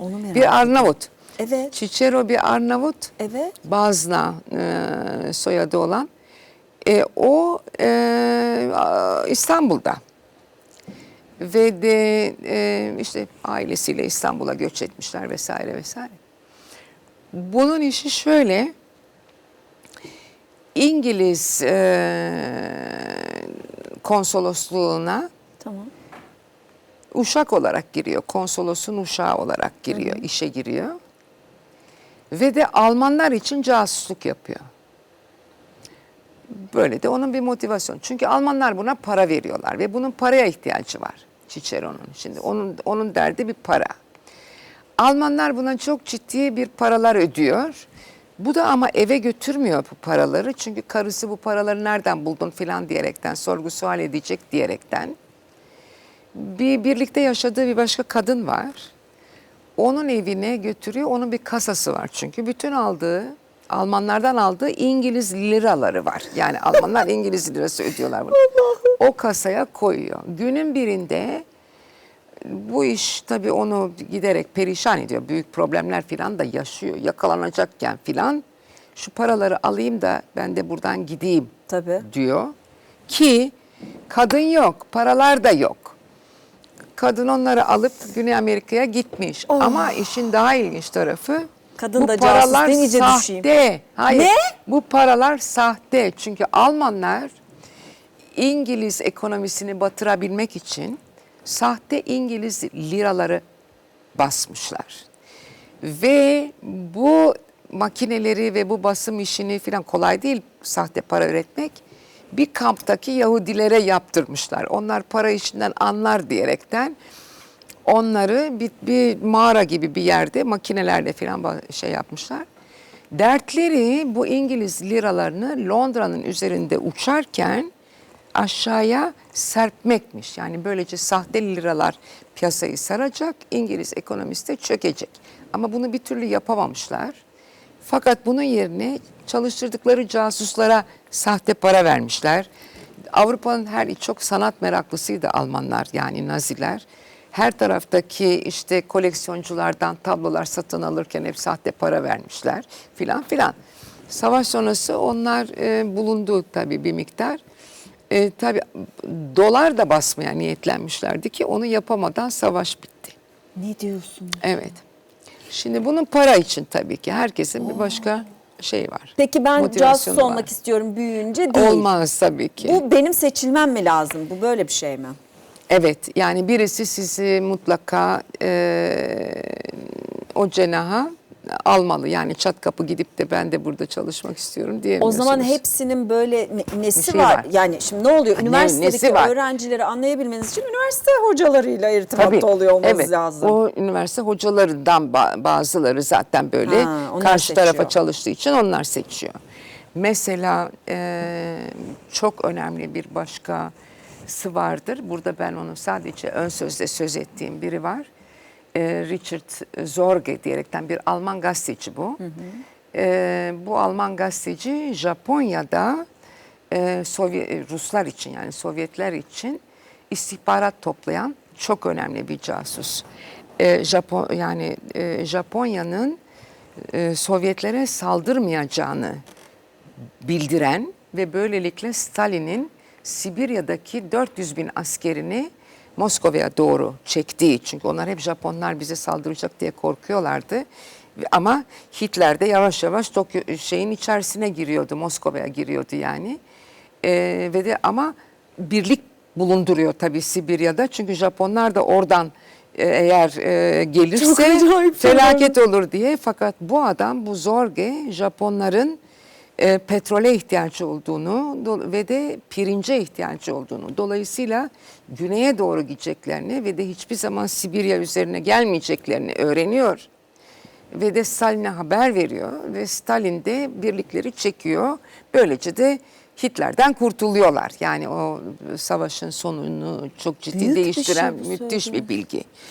Onu merak bir Arnavut. Evet. Cicero bir Arnavut. Evet. Bazna e, soyadı olan. E, o e, İstanbul'da. Ve de e, işte ailesiyle İstanbul'a göç etmişler vesaire vesaire. Bunun işi şöyle. İngiliz e, konsolosluğuna Tamam. Uşak olarak giriyor. Konsolosun uşağı olarak giriyor, işe giriyor. Ve de Almanlar için casusluk yapıyor. Böyle de onun bir motivasyon. Çünkü Almanlar buna para veriyorlar ve bunun paraya ihtiyacı var Cicero'nun. Şimdi onun onun derdi bir para. Almanlar buna çok ciddi bir paralar ödüyor. Bu da ama eve götürmüyor bu paraları. Çünkü karısı bu paraları nereden buldun filan diyerekten, sorgu sual edecek diyerekten bir birlikte yaşadığı bir başka kadın var. Onun evine götürüyor. Onun bir kasası var çünkü. Bütün aldığı Almanlardan aldığı İngiliz liraları var. Yani Almanlar İngiliz lirası ödüyorlar bunu. O kasaya koyuyor. Günün birinde bu iş tabii onu giderek perişan ediyor. Büyük problemler filan da yaşıyor. Yakalanacakken filan şu paraları alayım da ben de buradan gideyim Tabii. diyor. Ki kadın yok, paralar da yok. Kadın onları alıp Güney Amerika'ya gitmiş. Ama işin daha ilginç tarafı Kadın bu da casus paralar demeyince sahte. düşeyim. Hayır. Ne? Bu paralar sahte. Çünkü Almanlar İngiliz ekonomisini batırabilmek için sahte İngiliz liraları basmışlar. Ve bu makineleri ve bu basım işini falan kolay değil sahte para üretmek. Bir kamptaki Yahudilere yaptırmışlar. Onlar para işinden anlar diyerekten onları bir, bir mağara gibi bir yerde makinelerle falan şey yapmışlar. Dertleri bu İngiliz liralarını Londra'nın üzerinde uçarken aşağıya serpmekmiş. Yani böylece sahte liralar piyasayı saracak, İngiliz ekonomisi de çökecek. Ama bunu bir türlü yapamamışlar. Fakat bunun yerine çalıştırdıkları casuslara sahte para vermişler. Avrupa'nın her çok sanat meraklısıydı Almanlar yani Naziler. Her taraftaki işte koleksiyonculardan tablolar satın alırken hep sahte para vermişler filan filan. Savaş sonrası onlar e, bulundu tabii bir miktar. E, tabii dolar da basmaya niyetlenmişlerdi ki onu yapamadan savaş bitti. Ne diyorsun? Evet. Şimdi bunun para için tabii ki herkesin bir başka şey var. Peki ben motivasyonu var. olmak istiyorum büyüyünce değil. Olmaz tabii ki. Bu benim seçilmem mi lazım? Bu böyle bir şey mi? Evet yani birisi sizi mutlaka e, o cenaha almalı. Yani çat kapı gidip de ben de burada çalışmak istiyorum O diyemiyorsunuz. zaman hepsinin böyle ne- nesi şey var? var. Yani şimdi ne oluyor? Ne- Üniversitedeki nesi var? öğrencileri anlayabilmeniz için üniversite hocalarıyla irtibatta oluyor olmanız evet, lazım. O üniversite hocalarından ba- bazıları zaten böyle Ha, onlar karşı seçiyor. tarafa çalıştığı için onlar seçiyor. Mesela e, çok önemli bir başkası vardır. Burada ben onu sadece ön sözde söz ettiğim biri var. E, Richard Zorge diyerekten bir Alman gazeteci bu. E, bu Alman gazeteci Japonya'da e, Sovyet, Ruslar için yani Sovyetler için istihbarat toplayan çok önemli bir casus. E, Japon yani e, Japonya'nın e, Sovyetlere saldırmayacağını bildiren ve böylelikle Stalin'in Sibirya'daki 400 bin askerini Moskova'ya doğru çektiği çünkü onlar hep Japonlar bize saldıracak diye korkuyorlardı. Ama Hitler de yavaş yavaş Tokyo şeyin içerisine giriyordu, Moskova'ya giriyordu yani. Ee, ve de ama birlik bulunduruyor tabii Sibirya'da çünkü Japonlar da oradan e, eğer e, gelirse felaket olur diye. Fakat bu adam bu Zorge Japonların e, petrole ihtiyacı olduğunu ve de pirince ihtiyacı olduğunu dolayısıyla güneye doğru gideceklerini ve de hiçbir zaman Sibirya üzerine gelmeyeceklerini öğreniyor. Ve de Stalin'e haber veriyor ve Stalin de birlikleri çekiyor. Böylece de Hitler'den kurtuluyorlar. Yani o savaşın sonunu çok ciddi Büyük bir değiştiren şey bu müthiş bir bilgi.